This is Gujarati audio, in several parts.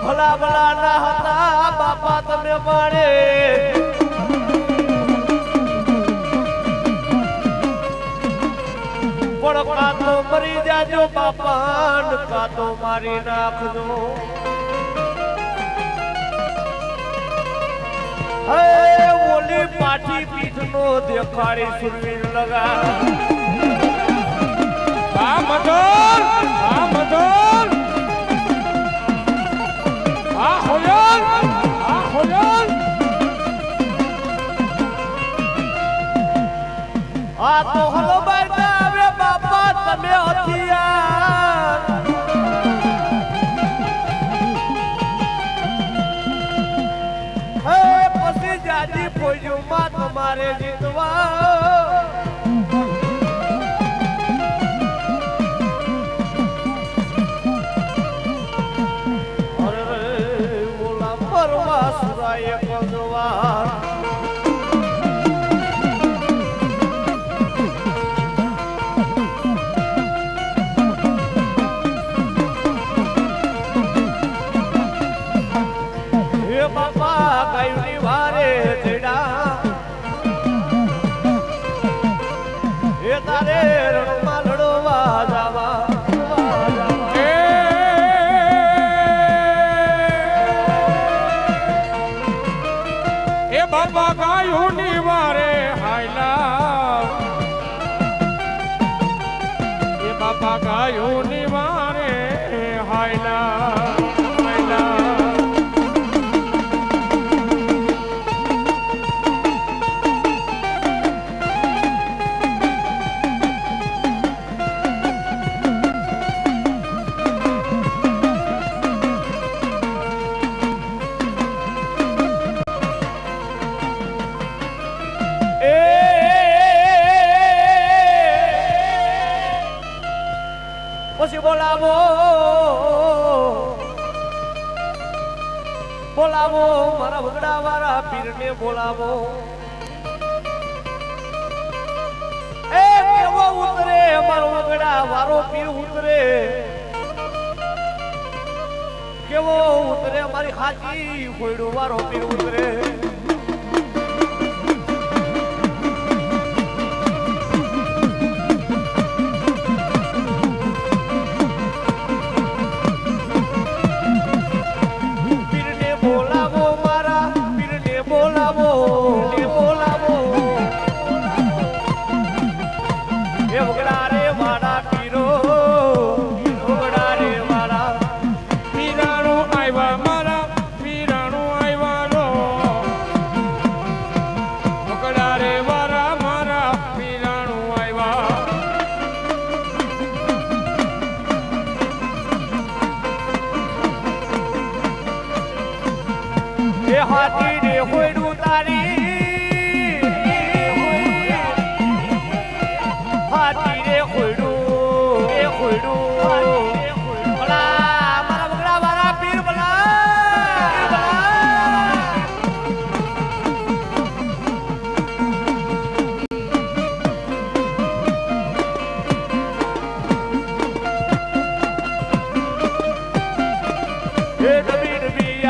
ભલા ભલા ના હતા બાપા તમે માણે પણ કાતો મરી જાજો બાપાન, કાતો મારી નાખજો. હે, ઓલી પાછી પીઠનો દેખાડી સુરવીર લગા આ આ મદન પા કયું બોલાવો બોલાવો મારા વગડા વાળા પીરને બોલાવો ઉતરે મારો વગડા વારો પીર ઉતરે કેવો ઉતરે મારી હાચી કોયડું વારો પીર ઉતરે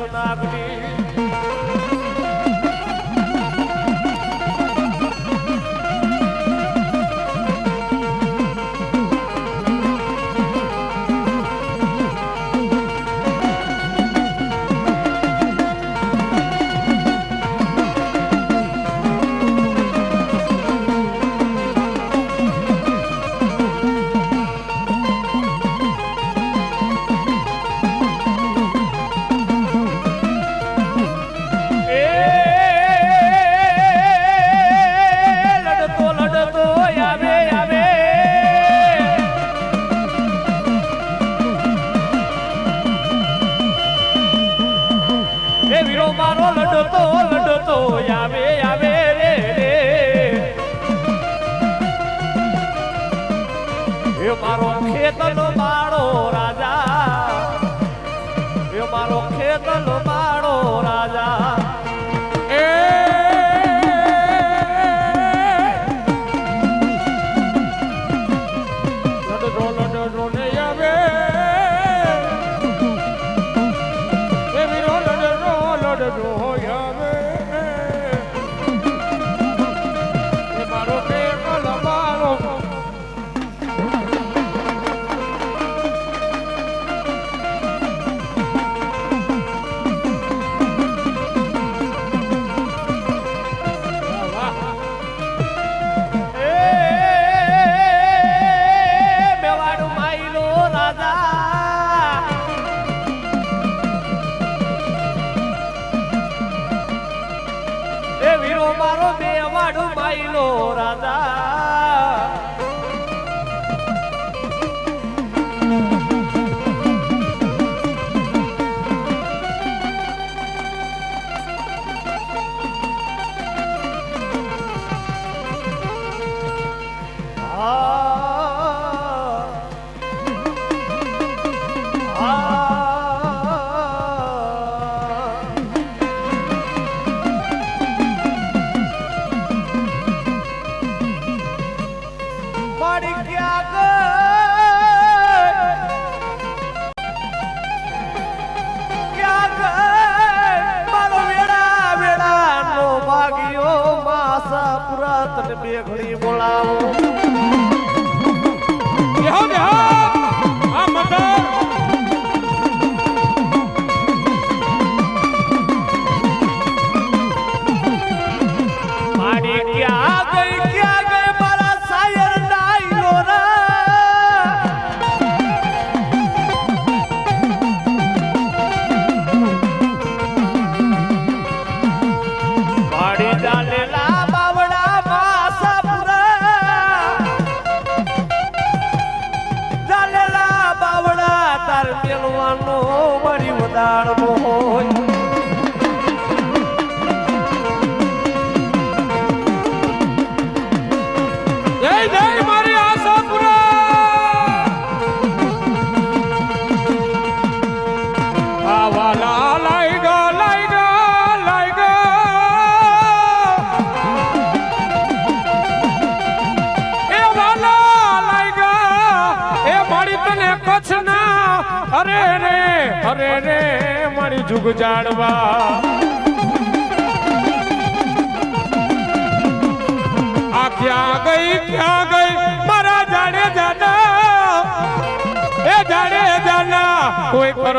нас на гниль.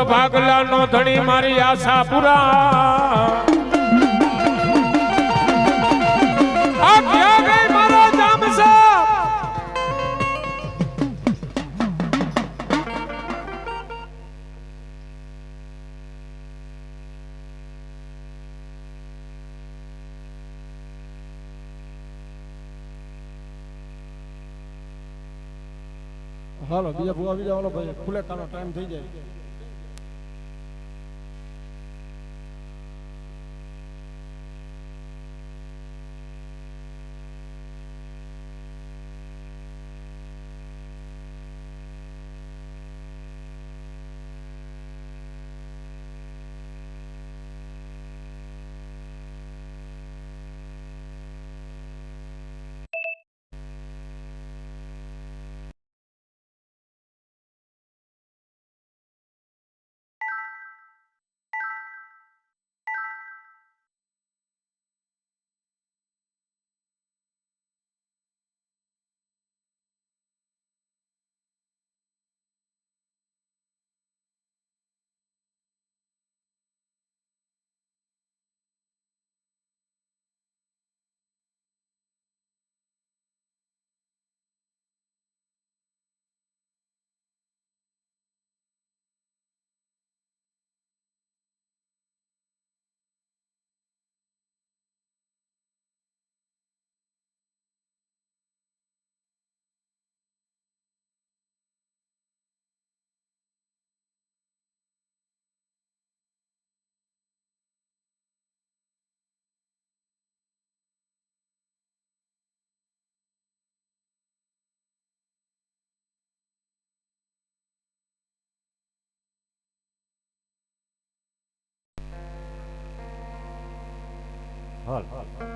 ઉપર ભાગલા નો ધણી, મારી આશા પૂરા. હાલો, બીજા ભૂવા બીજા ભાઈ ખુલે કાનો ટાઈમ થઈ જાય. હાલ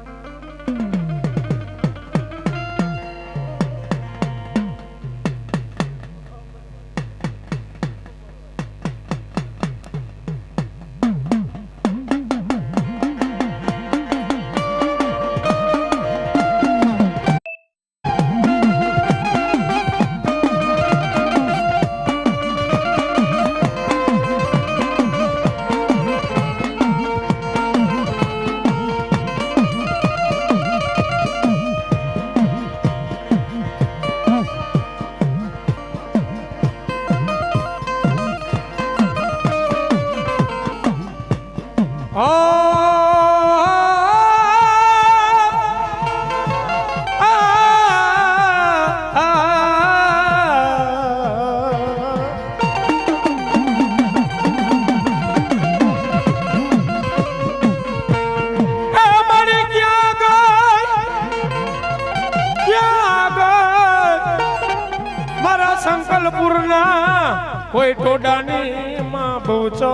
સંકલ્પુરના કોઈ ટોડાની માં બહુચો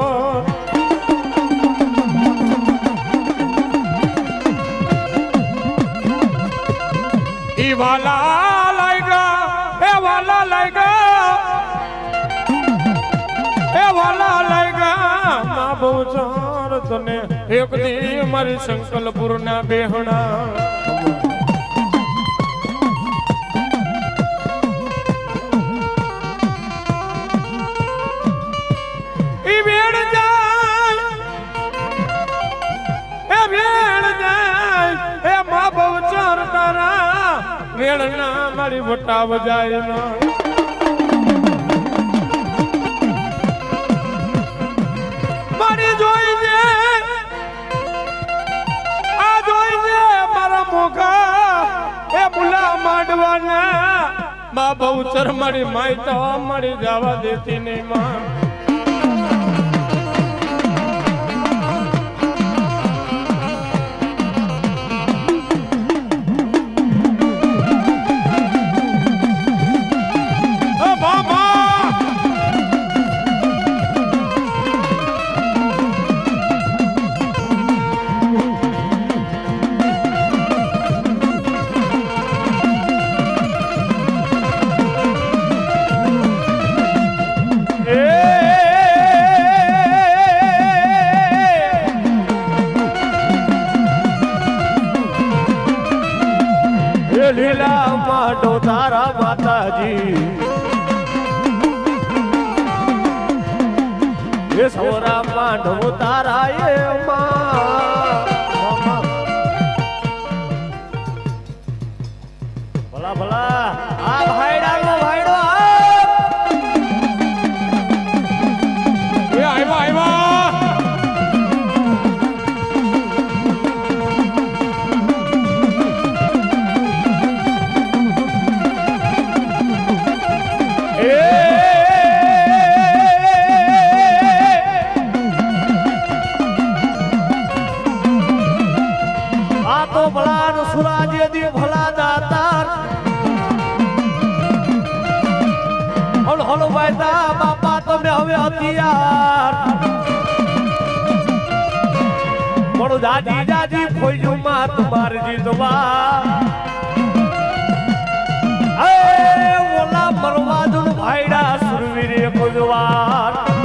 ઈ વાલા લાગ્યા એ વાલા લાગ્યા એ વાલા લાગ્યા માં બહુચોર તને એક દી મારી સંકલ્પુરના બેહણા ના મારી ના મા બહુચર મારી માય તો મળી જવા દેતી નહીં માં. માતાજી એ સોરા તારા એ આ તો ભલાન સુરાજે દી ભલા દાતાર. હળ હળ વાયદા બાપા તમે હવે હથિયાર. પણ દાદી દાદી ખોઈજુ માં તમાર જીતવા ઓલા મરવા દુન ભાઈડા સુરવીરે ખોજવાર.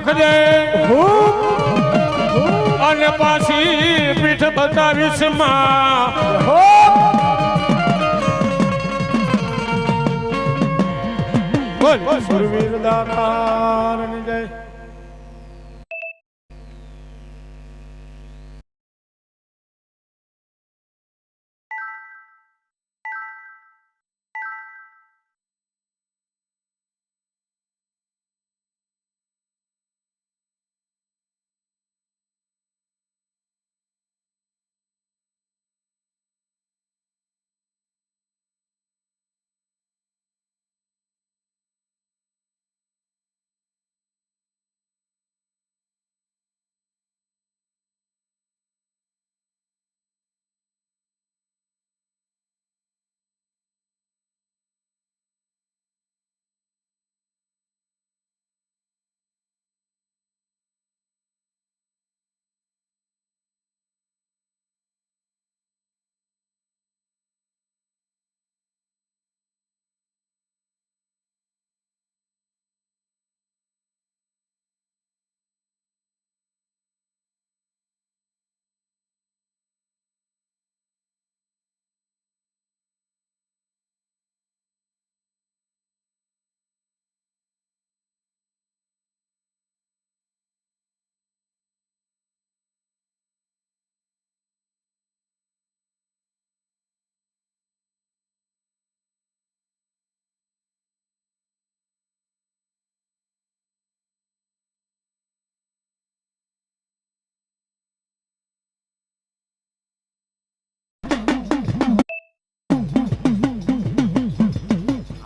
નાખજે અને પાછી પીઠ બતાવીશમાં. બોલ. સુરવીર દાતા જય.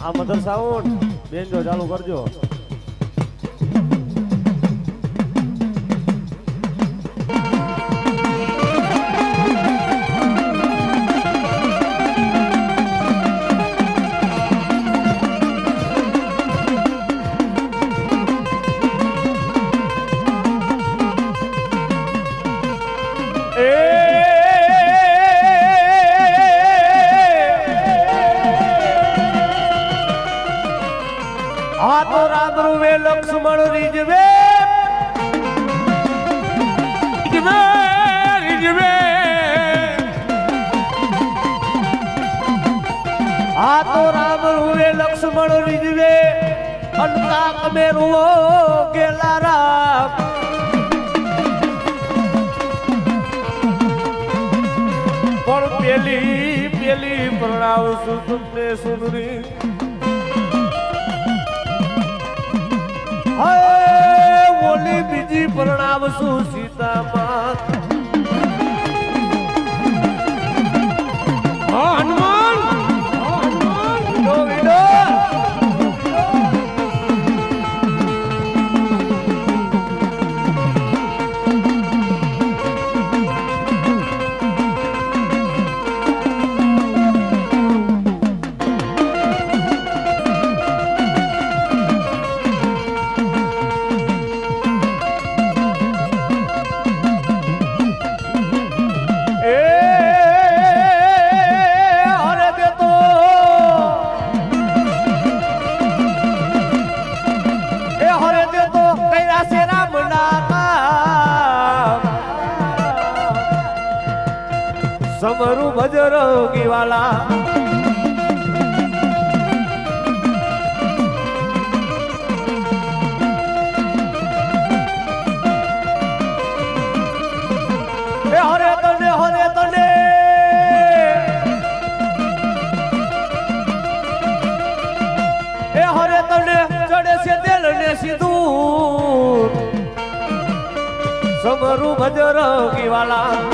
આ મધર સાઉન્ડ બેન જો ચાલુ કરજો. અનકા કમે ગેલા રામ પણ પેલી પેલી પ્રણાવ છું તમને સુંદરી ઓલી બીજી પ્રણાવ છું સીતામાં? ગુરુ ભજ રોગી વાળા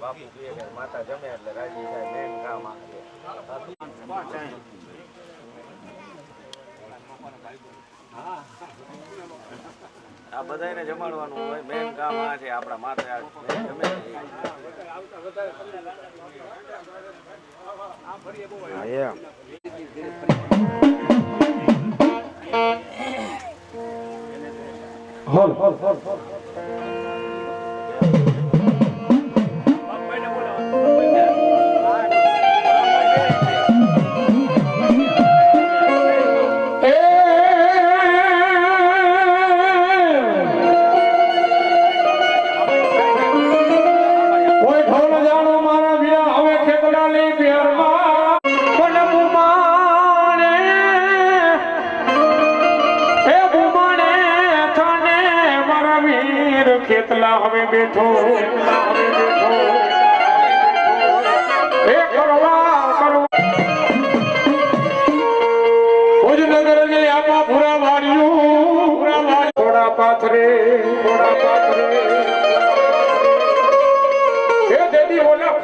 બાપુ કહે કે માતા જમે એટલે રાજી થાય મેન ગા માં છે આ બધાને જમાડવાનું હોય. મેન કામ આ છે આપણા માથે આ જમે હોલ હોલ હોલ કોઈ ખેતલા હવે બેઠો. બેઠો એ કરવા ભુજનગર ને આપા પૂરા વાળ્યું પૂરા થોડા પાથરે થોડા પાથરે. હે દેદી ઓલા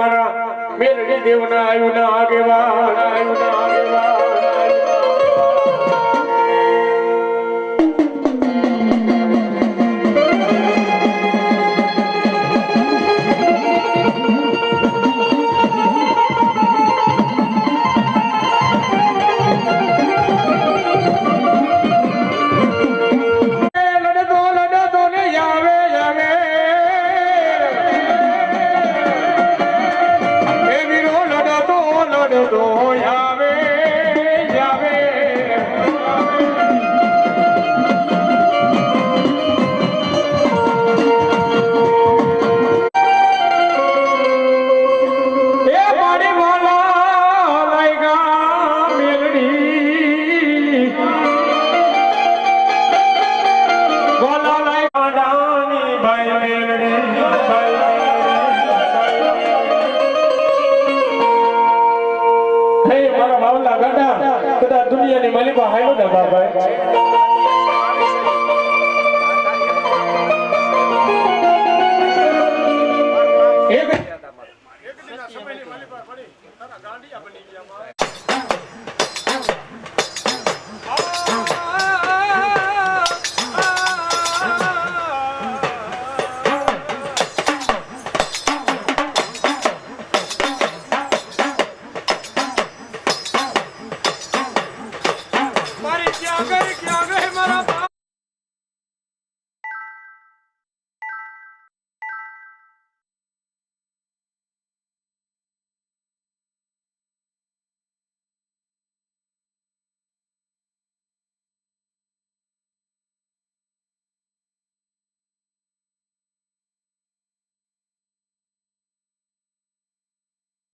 મારા મેરડી દેવના આયુ ના આગેવાન આયુ ના આગેવાન. એક